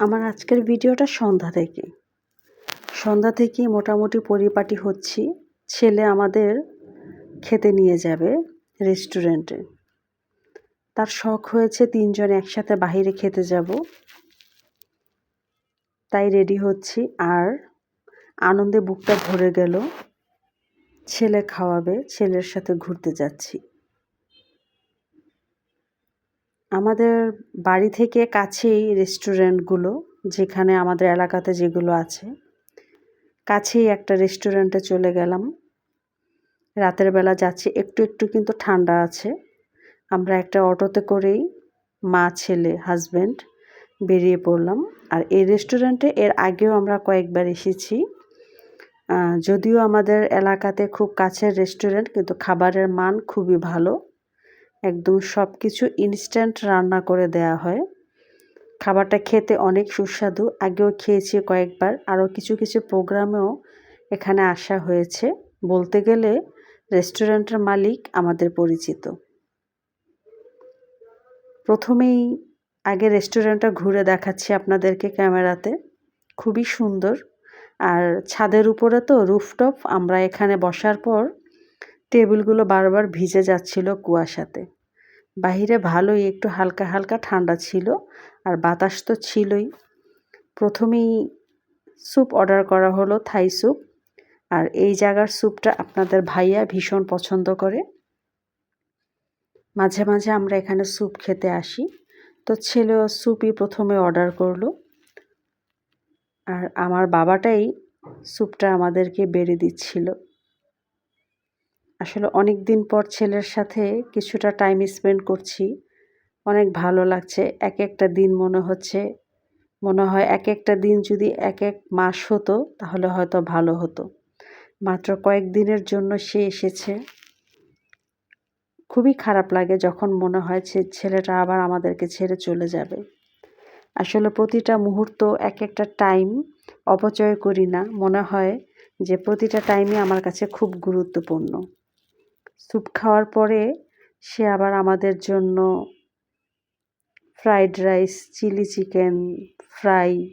আমার আজকের ভিডিওটা সন্ধ্যা থেকে। সন্ধ্যা থেকে মোটামুটি পরিপাটি হচ্ছি। ছেলে আমাদের খেতে নিয়ে যাবে রেস্টুরেন্টে তার শখ হয়েছে তিনজন একসাথে বাহিরে খেতে যাব। তাই রেডি হচ্ছি আর আনন্দে বুকটা ভরে গেল। ছেলে খাওয়াবে, ছেলের সাথে ঘুরতে যাচ্ছি। আমাদের বাড়ি থেকে কাছেই রেস্টুরেন্টগুলো, যেখানে আমাদের এলাকাতে যেগুলো আছে। কাছেই একটা রেস্টুরেন্টে চলে গেলাম। রাতের বেলা যাচ্ছি, একটু একটু কিন্তু ঠান্ডা আছে। আমরা একটা অটোতে করেই মা, ছেলে হাজব্যান্ড বেরিয়ে পড়লাম। আর এই রেস্টুরেন্টে এর আগেও আমরা কয়েকবার এসেছি। যদিও আমাদের এলাকাতে খুব কাছের রেস্টুরেন্ট, কিন্তু খাবারের মান খুবই ভালো। একদম সব কিছু ইনস্ট্যান্ট রান্না করে দেয়া হয়। খাবারটা খেতে অনেক সুস্বাদু। আগেও খেয়েছি কয়েকবার। আরও কিছু কিছু প্রোগ্রামেও এখানে আসা হয়েছে। বলতে গেলে রেস্টুরেন্টের মালিক আমাদের পরিচিত। প্রথমেই আগে রেস্টুরেন্টটা ঘুরে দেখাচ্ছি আপনাদেরকে ক্যামেরাতে। খুবই সুন্দর। আর ছাদের উপরে তো রুফটপ। আমরা এখানে বসার পর টেবিলগুলো বারবার ভিজে যাচ্ছিল কুয়াশাতে। বাহিরে ভালোই একটু হালকা হালকা ঠান্ডা ছিল আর বাতাস তো ছিলই। প্রথমেই স্যুপ অর্ডার করা হলো থাই স্যুপ আর এই জায়গার স্যুপটা আপনাদের ভাইয়া ভীষণ পছন্দ করে। মাঝে মাঝে আমরা এখানে স্যুপ খেতে আসি। তো ছেলেও স্যুপই প্রথমে অর্ডার করল। আর আমার বাবাটাই স্যুপটা আমাদেরকে বেড়ে দিচ্ছিল। আসলে অনেক দিন পর ছেলের সাথে কিছুটা টাইম স্পেন্ড করছি। অনেক ভালো লাগছে, এক একটা দিন মনে হচ্ছে, মনে হয় এক একটা দিন যদি এক এক মাস হতো, তাহলে হয়তো ভালো হতো। মাত্র কয়েক দিনের জন্য সে এসেছে। খুবই খারাপ লাগে যখন মনে হয় ছেলেটা আবার আমাদেরকে ছেড়ে চলে যাবে। আসলে প্রতিটা মুহূর্ত এক একটা টাইম অপচয় করি না। মনে হয় যে প্রতিটা টাইমই আমার কাছে খুব গুরুত্বপূর্ণ। স্যুপ খাওয়ার পরে সে আবার আমাদের জন্য fried rice, chilli chicken fry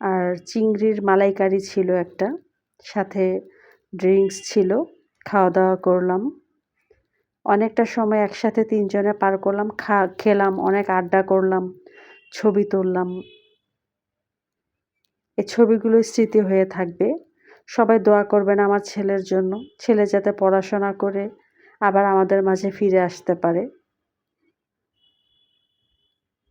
আর চিংড়ির মালাইকারি ছিল একটা। সাথে ড্রিঙ্কস ছিল। খাওয়া দাওয়া করলাম। অনেকটা সময় একসাথে তিনজনে পার করলাম। খা, খেলাম, অনেক আড্ডা করলাম, ছবি তুললাম। এই ছবিগুলো স্মৃতি হয়ে থাকবে। সবাই দোয়া করবেন আমার ছেলের জন্য। ছেলে যাতে পড়াশোনা করে আবার আমাদের মাঝে ফিরে আসতে পারে।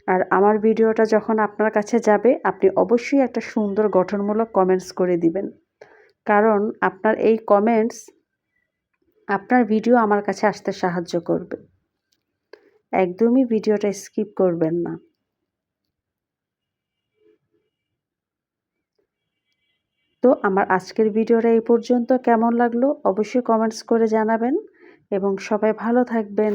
আর আমার ভিডিওটা যখন আপনার কাছে যাবে, আপনি অবশ্যই একটা সুন্দর গঠনমূলক কমেন্টস করে দিবেন। কারণ আপনার এই কমেন্টস আপনার ভিডিও আমার কাছে আসতে সাহায্য করবে। একদমই ভিডিওটা স্কিপ করবেন না। তো আমার আজকের ভিডিওটা এই পর্যন্ত। কেমন লাগল? অবশ্যই কমেন্টস করে জানাবেন। এবং সবাই ভালো থাকবেন।